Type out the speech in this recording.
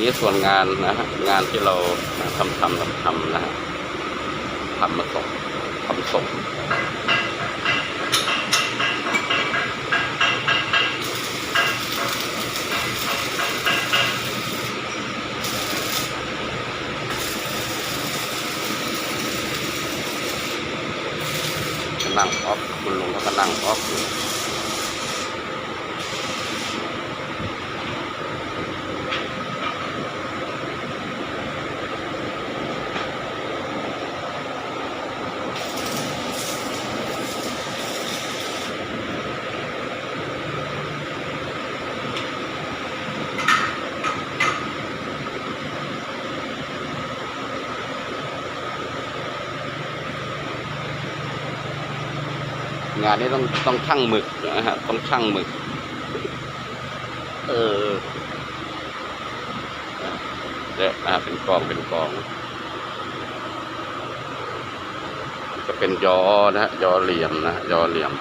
นี่ส่วนงานนะฮะงานที่เราทำทำทำทำนะฮะทำมาส่งทำส่งนั่งออฟคุณลุงเขาก็นั่งออฟอยู่ งานนี้ต้องต้องช่างหมึกนะฮะต้องช่างหมึก เออเนี่ยนะฮะเป็นกองเป็นกองจะเป็นยอนะฮะยอเหลี่ยมนะยอเหลี่ยม